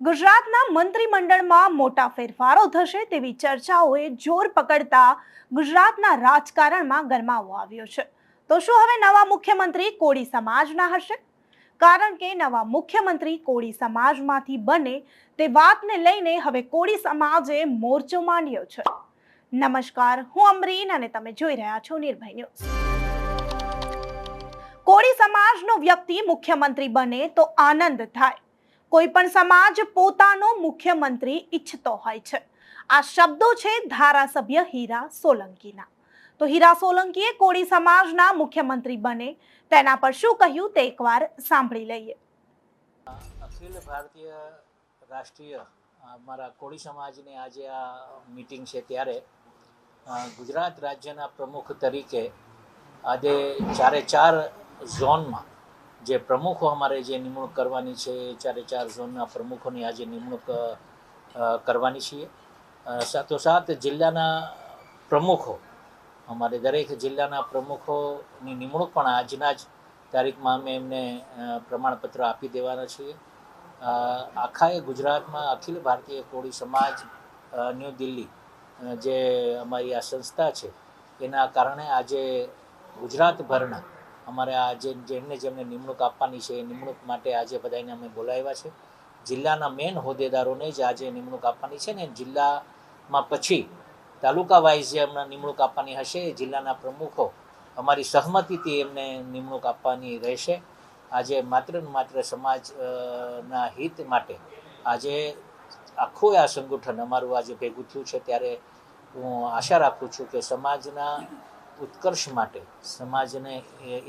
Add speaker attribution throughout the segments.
Speaker 1: ગુજરાતના મંત્રીમંડળમાં મોટા ફેરફારો થશે તેવી ચર્ચાઓએ જોર પકડતા ગુજરાતના રાજકારણમાં ગરમાવો આવ્યો છે. તો શું હવે નવા મુખ્યમંત્રી કોળી સમાજના હશે? કારણ કે નવા મુખ્યમંત્રી કોળી સમાજમાંથી બને તે વાતને લઈને હવે કોળી સમાજે મોરચો માંડ્યો છે. નમસ્કાર, હું અમરીન અને તમે જોઈ રહ્યા છો નિર્ભય ન્યૂઝ. કોળી સમાજનો વ્યક્તિ મુખ્યમંત્રી બને તો આનંદ થાય. કોઈ પણ સમાજ પોતાનો મુખ્યમંત્રી ઈચ્છતો હોય છે. આ શબ્દો છે ધારાસભ્ય હીરા સોલંકીના. તો હીરા સોલંકીએ કોળી સમાજના મુખ્યમંત્રી બને, તેના પર શું કહ્યું તે એકવાર સાંભળી લઈએ.
Speaker 2: અખિલ ભારતીય રાષ્ટ્રીય અમારા કોળી સમાજની આજે આ મીટિંગ છે ત્યારે ગુજરાત રાજ્યના પ્રમુખ તરીકે આજે ચારે ચાર ઝોનમાં જે પ્રમુખો અમારે જે નિમણૂક કરવાની છે ચારે ચાર ઝોનના પ્રમુખોની આજે નિમણૂક કરવાની છીએ. સાથોસાથ જિલ્લાના પ્રમુખો, અમારે દરેક જિલ્લાના પ્રમુખોની નિમણૂક પણ આજના જ તારીખમાં અમે એમને પ્રમાણપત્ર આપી દેવાના છીએ. આખા એ ગુજરાતમાં અખિલ ભારતીય કોળી સમાજ ન્યૂ દિલ્હી જે અમારી આ સંસ્થા છે, એના કારણે આજે ગુજરાતભરના અમારે આ જે જેમને જેમને નિમણૂક આપવાની છે, એ નિમણૂક માટે આજે બધાને અમે બોલાવ્યા છે. જિલ્લાના મેન હોદ્દેદારોને જ આજે નિમણૂક આપવાની છે ને જિલ્લામાં પછી તાલુકા વાઇઝ જે એમને નિમણૂક આપવાની હશે, એ જિલ્લાના પ્રમુખો અમારી સહમતિથી એમને નિમણૂક આપવાની રહેશે. આજે માત્ર ને માત્ર સમાજના હિત માટે આજે આખું આ સંગઠન અમારું આજે ભેગું થયું છે. ત્યારે હું આશા રાખું છું કે સમાજના ઉત્કર્ષ માટે, સમાજને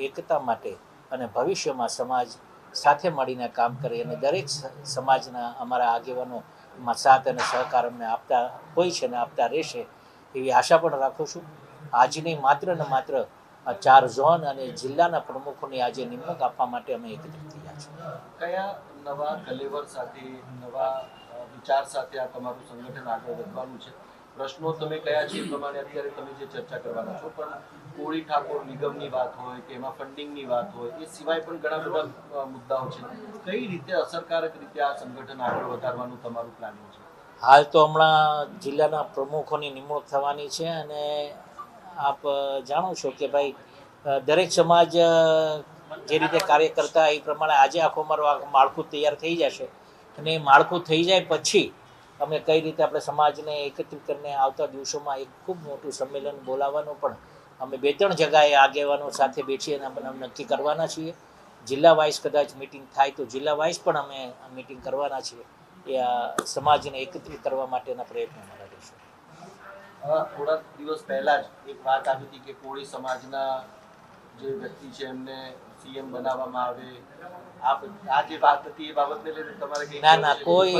Speaker 2: એકતા માટે અને ભવિષ્યમાં સમાજ સાથે મળીને કામ કરે અને દરેક સમાજના અમારા આગેવાનો સાથ અને સહકાર અમને આપતા હોય છે ને આપતા રહેશે એવી આશા પણ રાખું છું. આજની માત્ર ને માત્ર ચાર ઝોન અને જિલ્લાના પ્રમુખોની આજે નિમણૂક આપવા માટે અમે એકત્રિત થયા છીએ.
Speaker 3: કયા નવા કલેવર સાથે, નવા વિચાર સાથે આ તમારું સંગઠન આગળ વધવાનું છે? પ્રશ્નો તમે કયા છે એ પ્રમાણે અત્યારે તમે જે ચર્ચા કરવાના છો. પણ કોળી ઠાકોર નિગમની વાત હોય કે એમાં ફંડિંગની વાત હોય, એ સિવાય પણ ઘણા બધા મુદ્દાઓ છે. કઈ રીતે અસરકારક રીતે આ સંગઠન આગળ વધારવાનું તમારું પ્લાનિંગ છે?
Speaker 2: હાલ તો હમણાં જિલ્લાના પ્રમુખોની નિમણૂક થવાની છે અને આપ જાણો છો કે ભાઈ દરેક સમાજ જે રીતે કાર્ય કરતા એ પ્રમાણે આજે આખો અમારું માળખું તૈયાર થઈ જશે. અને એ માળખું થઈ જાય પછી અમે કઈ રીતે આપણે સમાજને એકત્રિત કરીને આવતા દિવસોમાં એક ખૂબ મોટું સંમેલન બોલાવવાનું પણ અમે બે ત્રણ જગાએ આગેવાનો સાથે બેસીએ અને અમે નક્કી કરવાના છીએ. જિલ્લા વાઇઝ કદાચ મિટિંગ થાય તો જિલ્લા વાઇઝ પણ અમે મિટિંગ કરવાના છીએ. એ આ સમાજને એકત્રિત કરવા માટેના પ્રયત્નો અમારા રહેશે
Speaker 3: અ, થોડા દિવસ પહેલા જ એક વાત આવી હતી કે કોળી સમાજના જે વ્યક્તિ છે એમને સીએમ બનાવવામાં આવે. આ જે વાત હતી એ બાબતને લઈને તમારે
Speaker 2: ના ના કોઈ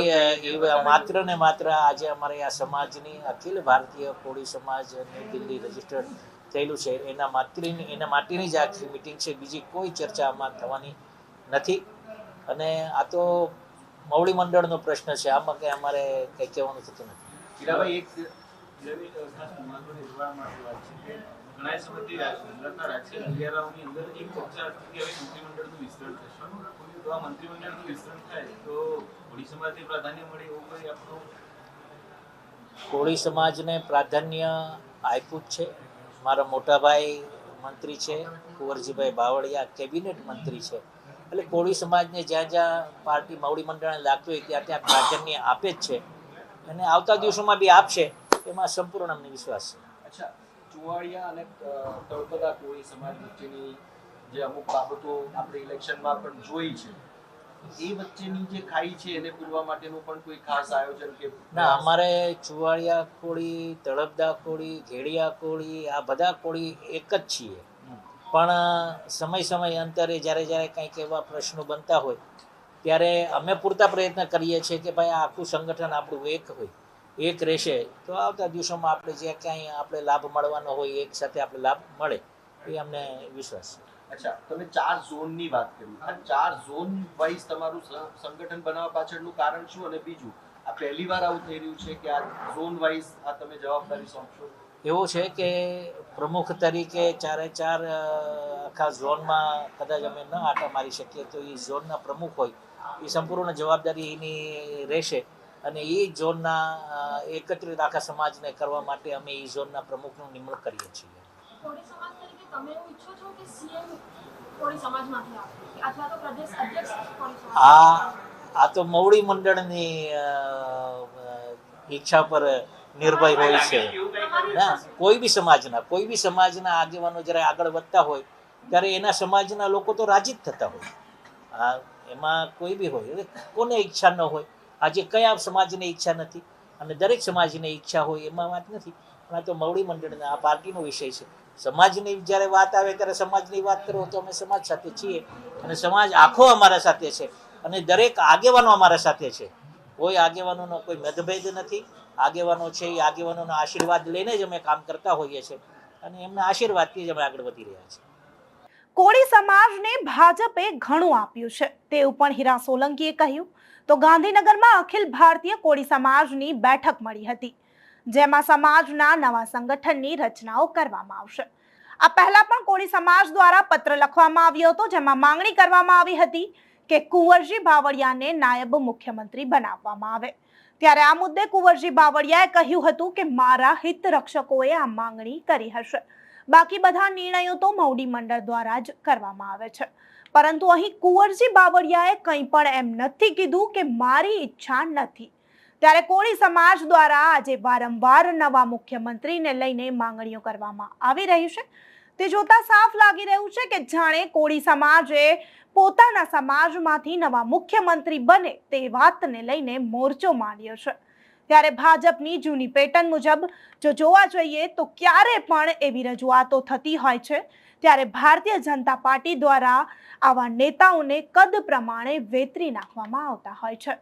Speaker 2: માત્ર ને માત્ર આજે અમારે આ સમાજની અખિલ ભારતીય કોળી સમાજ દિલ્હી રજીસ્ટર્ડ થયેલું છે. એના માત્રની એના માટેની જ આખી મિટિંગ છે. બીજી કોઈ ચર્ચા આમાં થવાની નથી. અને આ તો મવડી મંડળનો પ્રશ્ન છે. આમાં કંઈ અમારે કંઈ કહેવાનું થતું નથી.
Speaker 4: ઘણા સમયથી રાજ- રાજકીય અંધિયારાઓની અંદર એક ચર્ચા હતી કે હવે મંત્રીમંડળનું વિસ્તરણ થશે તો આ મંત્રીમંડળનું વિસ્તરણ થાય તો હોળી સમાજને પ્રાધાન્ય મળે એવું કોઈ આપણું
Speaker 2: કોળી સમાજને પ્રાધાન્ય આપ્યું જ છે. મારા મોટાભાઈ મંત્રી છે કુંવરજીભાઈ બાવળિયા કેબિનેટ મંત્રી છે. એટલે કોળી સમાજને જ્યાં જ્યાં પાર્ટી મવડી મંડળને લાગતું હોય ત્યાં ત્યાં પ્રાધાન્ય આપે જ છે. અને આવતા દિવસોમાં બી આપશે એમાં સંપૂર્ણ અમને વિશ્વાસ છે.
Speaker 3: અચ્છા. ચુવાડિયા અને તળપદા કોળી સમાજ વચ્ચેની જે અમુક બાબતો આપણે ઇલેક્શનમાં પણ જોઈ છે. એ વચ્ચેની જે ખાઈ છે એને પૂરવા માટેનું પણ કોઈ ખાસ આયોજન કે
Speaker 2: ના, અમારે ચુવાડિયા કોળી, તળપદા કોળી, ઘેડિયા કોળી, આ બધા કોળી એક જ છીએ. પણ સમય સમય અંતરે જ્યારે જ્યારે કંઈક એવા પ્રશ્નો બનતા હોય, ત્યારે અમે પૂરતા પ્રયત્ન કરીએ છીએ કે ભાઈ આખું સંગઠન આપણું એક હોય. એક રહેશે તો આવતા દિવસોમાં આપણે જે કાંઈ આપણે લાભ મળવાનો હોય એક સાથે આપણે લાભ મળે એ અમને વિશ્વાસ છે.
Speaker 3: અચ્છા તમે ચાર ઝોનની વાત કરી. આ ચાર ઝોન વાઇઝ તમારું સંગઠન બનાવવા પાછળનું કારણ શું અને બીજું? આ પહેલી વાર આવું થઈ રહ્યું છે કે આ ઝોન વાઇઝ આ તમે જવાબદારી સોંપશો?
Speaker 2: એવું છે કે પ્રમુખ તરીકે ચારે ચાર આખા ઝોનમાં કદાચ અમે ન આટા મારી શકીએ તો એ ઝોનના પ્રમુખ હોય એ સંપૂર્ણ જવાબદારી એની રહેશે. અને એ ઝોનના એકત્રિત આખા સમાજને કરવા માટે અમે એ ઝોનના પ્રમુખનું નિમણૂક કરીએ છીએ.
Speaker 5: કોળી સમાજ તરીકે તમે એવું ઈચ્છો છો કે સીએમ કોળી સમાજમાંથી આવે? અથવા તો પ્રદેશ અધ્યક્ષ કોળી સમાજ
Speaker 2: આ આ તો મવડી મંડળની ઈચ્છા પર નિર્ભય હોય છે. ના કોઈ બી સમાજના કોઈ બી સમાજના આગેવાનો જ્યારે આગળ વધતા હોય ત્યારે એના સમાજના લોકો તો રાજી જ થતા હોય. આ એમાં કોઈ બી હોય કોને ઈચ્છા ન હોય? આજે કયા સમાજને ઈચ્છા નથી અને દરેક સમાજને ઈચ્છા હોય એમાં વાત નથી. પણ આ તો મવડી મંડળના આ પાર્ટીનો વિષય છે. સમાજની જ્યારે વાત આવે ત્યારે સમાજની વાત કરો તો અમે સમાજ સાથે છીએ અને સમાજ આખો અમારા સાથે છે અને દરેક આગેવાનો અમારા સાથે છે. કોઈ આગેવાનોનો કોઈ મતભેદ નથી. આગેવાનો છે એ આગેવાનોનો આશીર્વાદ લઈને જ અમે કામ કરતા હોઈએ છીએ અને એમના આશીર્વાદથી જ અમે આગળ વધી રહ્યા છીએ.
Speaker 1: કોળી સમાજને ભાજપે ઘણું આપ્યું છે. તેવું પણ હીરા સોલંકીએ કહ્યું. તો ગાંધીનગરમાં અખિલ ભારતીય કોળી સમાજની બેઠક મળી હતી, જેમાં સમાજના નવા સંગઠનની રચનાઓ કરવામાં આવશે. આ પહેલા પણ કોળી સમાજ દ્વારા પત્ર લખવામાં આવ્યો હતો, જેમાં માંગણી કરવામાં આવી હતી કે કુંવરજી બાવળિયાને નાયબ મુખ્યમંત્રી બનાવવામાં આવે. ત્યારે આ મુદ્દે કુંવરજી બાવળિયાએ કહ્યું હતું કે મારા હિત રક્ષકોએ આ માંગણી કરી હશે. બાકી બધા નિર્ણયો તો મૌડી મંડળ દ્વારા જ કરવામાં આવે છે. પરંતુ અહીં કુંવરજી બાવળિયાએ કંઈ પણ એમ નથી કીધું કે મારી ઈચ્છા નથી. ત્યારે કોળી સમાજ દ્વારા આજે વારંવાર નવા મુખ્યમંત્રીને લઈને માંગણીઓ કરવામાં આવી રહી છે. તે જોતા સાફ લાગી રહ્યું છે કે જાણે કોળી સમાજે પોતાના સમાજમાંથી નવા મુખ્યમંત્રી બને તે વાતને લઈને મોરચો માંડ્યો છે. ત્યારે ભાજપની જૂની પેટર્ન મુજબ જો જોવા જઈએ તો ક્યારે પણ એવી રજૂઆતો થતી હોય છે? ત્યારે ભારતીય જનતા પાર્ટી દ્વારા આવા નેતાઓને કદ પ્રમાણે વેતરી નાખવામાં આવતા હોય છે.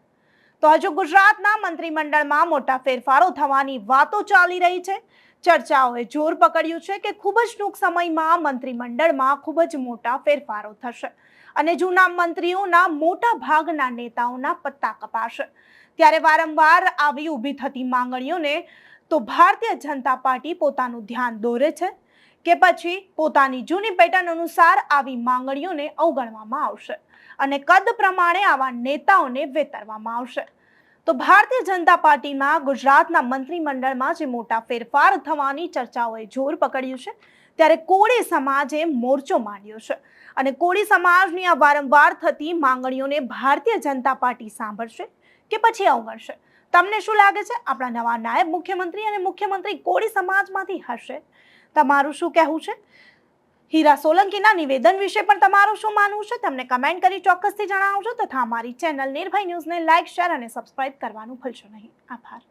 Speaker 1: તો હજુ ગુજરાતના મંત્રીમંડળમાં મોટા ફેરફારો થવાની વાતો ચાલી રહી છે. ચર્ચાઓએ જોર પકડ્યું છે કે ખૂબ જ ટૂંક સમયમાં મંત્રીમંડળમાં ખૂબ જ મોટા ફેરફારો થશે અને જૂના મંત્રીઓના મોટા ભાગના નેતાઓના પત્તા કપાશે. ત્યારે વારંવાર આવી ઊભી થતી માંગણીઓને તો ભારતીય જનતા પાર્ટી પોતાનું ધ્યાન દોરે છે કે પછી પોતાની જૂની પેટર્ન અનુસાર આવી માંગણીઓને અવગણવામાં આવશે અને કદ પ્રમાણે આવા નેતાઓને વેતરવામાં આવશે. તો ભારતીય જનતા પાર્ટીમાં ગુજરાતના મંત્રીમંડળમાં જે મોટા ફેરફાર થવાની ચર્ચાઓએ જોર પકડ્યું છે, ત્યારે કોળી સમાજે મોરચો માંડ્યો છે અને કોળી સમાજની આ વારંવાર થતી માંગણીઓને ભારતીય જનતા પાર્ટી સાંભળશે કે પછી અવગણશે તમને શું લાગે છે? આપણા નવા નાયબ મુખ્યમંત્રી અને મુખ્યમંત્રી કોળી સમાજમાંથી હશે? તમારું શું કહેવું છે? હીરા સોલંકીના નિવેદન વિશે પણ તમારું શું માનવું છે? તમને કમેન્ટ કરી ચોક્કસથી જણાવજો તથા અમારી ચેનલ નિર્ભય ન્યૂઝને લાઇક, શેર અને સબસ્ક્રાઇબ કરવાનું ભૂલશો નહીં. આભાર.